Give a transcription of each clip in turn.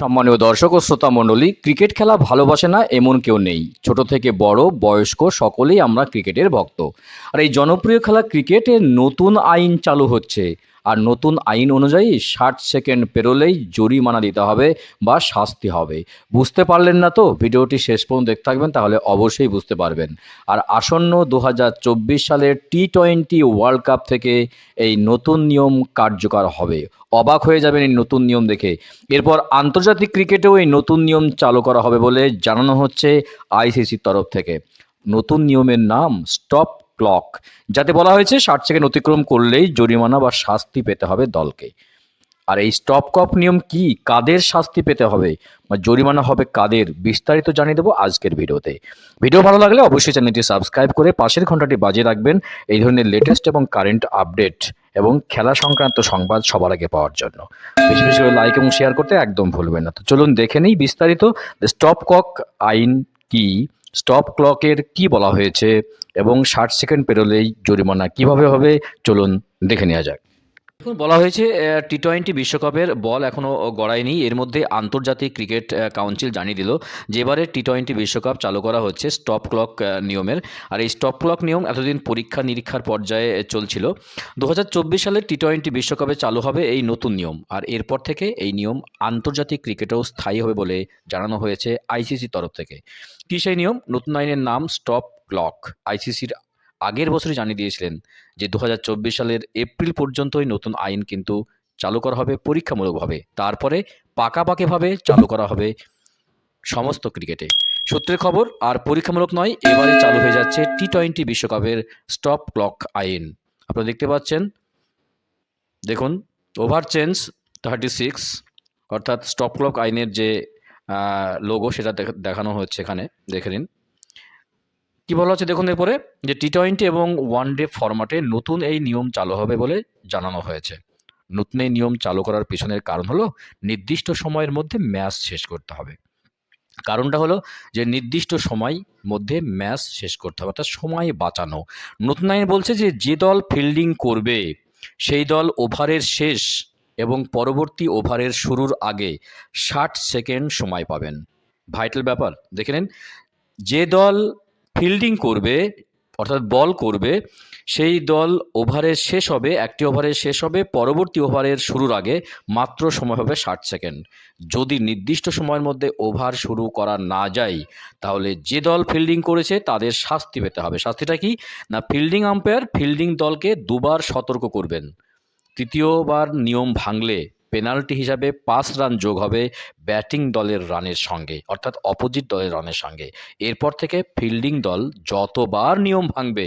সম্মানীয় দর্শক ও শ্রোতা মণ্ডলী, ক্রিকেট খেলা ভালোবাসে না এমন কেউ নেই। ছোট থেকে বড়, বয়স্ক, সকলেই আমরা ক্রিকেটের ভক্ত। আর এই জনপ্রিয় খেলা ক্রিকেটের নতুন আইন চালু হচ্ছে। আর নতুন আইন অনুযায়ী ষাট সেকেন্ড পেরোলেই জরিমানা দিতে হবে বা শাস্তি হবে। বুঝতে পারলেন না তো? ভিডিওটি শেষ পর্যন্ত দেখতে থাকবেন, তাহলে অবশ্যই বুঝতে পারবেন। আর আসন্ন দু হাজার চব্বিশ সালের টি টোয়েন্টি ওয়ার্ল্ড কাপ থেকে এই নতুন নিয়ম কার্যকর হবে। অবাক হয়ে যাবেন এই নতুন নিয়ম দেখে। এরপর আন্তর্জাতিক ক্রিকেটেও এই নতুন নিয়ম চালু করা হবে বলে জানানো হচ্ছে আইসিসির তরফ থেকে। নতুন নিয়মের নাম স্টপ ক্লক যাতে বলা হয়েছে, ষাট সেকেন্ড অতিক্রম করলেই জরিমানা বা শাস্তি পেতে হবে দলকে। আর এই স্টপ কপ নিয়ম কি? কাদের শাস্তি পেতে হবে? বা জরিমানা হবে কাদের? বিস্তারিত জানিয়ে দেবো আজকের ভিডিওতে। ভিডিও ভালো লাগলে অবশ্যই চ্যানেলটি সাবস্ক্রাইব করে পাশের ঘন্টাটি বাজিয়ে রাখবেন এই ধরনের লেটেস্ট এবং কারেন্ট আপডেট এবং খেলা সংক্রান্ত সংবাদ সবার আগে পাওয়ার জন্য। বেশি বেশি করে লাইক এবং শেয়ার করতে একদম ভুলবেন না। তো চলুন দেখে নিই বিস্তারিত। স্টপ কক আইন কি? স্টপ ক্লকের কি বলা হয়েছে এবং ষাট সেকেন্ড পেরোলেই জরিমানা কীভাবে হবে? চলুন দেখে নেওয়া যাক। এখন বলা হয়েছে টি টোয়েন্টি বিশ্বকাপের বল এখনও গড়ায়নি। এর মধ্যে আন্তর্জাতিক ক্রিকেট কাউন্সিল জানিয়ে দিল যে এবারে টি টোয়েন্টি বিশ্বকাপ চালু করা হচ্ছে স্টপ ক্লক নিয়মের। আর এই স্টপ ক্লক নিয়ম এতদিন পরীক্ষা নিরীক্ষার পর্যায়ে চলছিল। দু হাজার চব্বিশ সালে টি টোয়েন্টি বিশ্বকাপে চালু হবে এই নতুন নিয়ম। আর এরপর থেকে এই নিয়ম আন্তর্জাতিক ক্রিকেটেও স্থায়ী হবে বলে জানানো হয়েছে আইসিসির তরফ থেকে। কী সেই নিয়ম? নতুন আইনের নাম স্টপ ক্লক। আইসিসির আগের বছরই জানিয়ে দিয়েছিলেন যে দু হাজার চব্বিশ সালের এপ্রিল পর্যন্তই নতুন আইন কিন্তু চালু করা হবে পরীক্ষামূলকভাবে। তারপরে পাকাপাকিভাবে চালু করা হবে সমস্ত ক্রিকেটে। সূত্রের খবর, আর পরীক্ষামূলক নয়, এবারে চালু হয়ে যাচ্ছে টি টোয়েন্টি বিশ্বকাপের স্টপ ক্লক আইন। আপনারা দেখতে পাচ্ছেন, দেখুন, ওভার চেঞ্জ থার্টি সিক্স, অর্থাৎ স্টপ ক্লক আইনের যে লোগো সেটা দেখা- দেখানো হচ্ছে এখানে, দেখে নিন। কি বলা হচ্ছে দেখুন এরপরে? যে টি টোয়েন্টি এবং ওয়ান ডে ফরম্যাটে নতুন এই নিয়ম চালু হবে বলে জানানো হয়েছে। নতুন এই নিয়ম চালু করার পিছনের কারণ হলো নির্দিষ্ট সময়ের মধ্যে ম্যাচ শেষ করতে হবে। কারণটা হলো যে নির্দিষ্ট সময় মধ্যে ম্যাচ শেষ করতে হবে, অর্থাৎ সময় বাঁচানো। নতুন আইন বলছে যে যে দল ফিল্ডিং করবে, সেই দল ওভারের শেষ এবং পরবর্তী ওভারের শুরুর আগে ষাট সেকেন্ড সময় পাবেন। ভাইটাল ব্যাপার, দেখে নিন। যে দল ফিল্ডিং করবে, অর্থাৎ বল করবে, সেই দল ওভারের শেষ হবে, একটি ওভারের শেষ হবে, পরবর্তী ওভারের শুরুর আগে মাত্র সময় হবে ষাট সেকেন্ড। যদি নির্দিষ্ট সময়ের মধ্যে ওভার শুরু করা না যায়, তাহলে যে দল ফিল্ডিং করেছে তাদের শাস্তি পেতে হবে। শাস্তিটা কি? না, ফিল্ডিং আম্পায়ার ফিল্ডিং দলকে দুবার সতর্ক করবেন। তৃতীয়বার নিয়ম ভাঙলে পেনাল্টি হিসাবে পাঁচ রান যোগ হবে ব্যাটিং দলের রানের সঙ্গে, অর্থাৎ অপোজিট দলের রানের সঙ্গে। এরপর থেকে ফিল্ডিং দল যতবার নিয়ম ভাঙবে,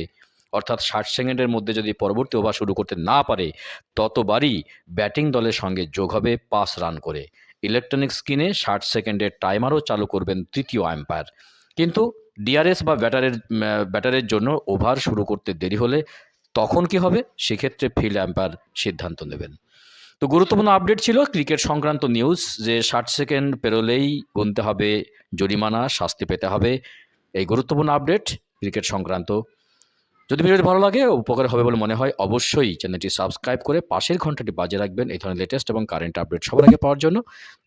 অর্থাৎ ষাট সেকেন্ডের মধ্যে যদি পরবর্তী ওভার শুরু করতে না পারে, ততবারই ব্যাটিং দলের সঙ্গে যোগ হবে পাঁচ রান করে। ইলেকট্রনিক স্ক্রিনে ষাট সেকেন্ডের টাইমারও চালু করবেন তৃতীয় আম্পায়ার। কিন্তু ডিআরএস বা ব্যাটারের ব্যাটারের জন্য ওভার শুরু করতে দেরি হলে তখন কি হবে? সেক্ষেত্রে ফিল্ড আম্পায়ার সিদ্ধান্ত নেবেন। তো গুরুত্বপূর্ণ আপডেট ছিল ক্রিকেট সংক্রান্ত নিউজ যে ষাট সেকেন্ড পেরোলেই গুনতে হবে, জরিমানা, শাস্তি পেতে হবে। এই গুরুত্বপূর্ণ আপডেট ক্রিকেট সংক্রান্ত। যদি ভিডিওটি ভালো লাগে, উপকার হবে বলে মনে হয়, অবশ্যই চ্যানেলটি সাবস্ক্রাইব করে পাশের ঘন্টাটি বাজে রাখবেন এই ধরনের লেটেস্ট এবং কারেন্ট আপডেট সবার আগে পাওয়ার জন্য।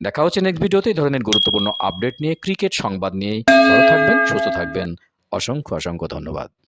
দেখা হচ্ছে নেক্সট ভিডিওতে এই ধরনের গুরুত্বপূর্ণ আপডেট নিয়ে ক্রিকেট সংবাদ নিয়ে। ভালো থাকবেন, সুস্থ থাকবেন। অসংখ্য অসংখ্য ধন্যবাদ।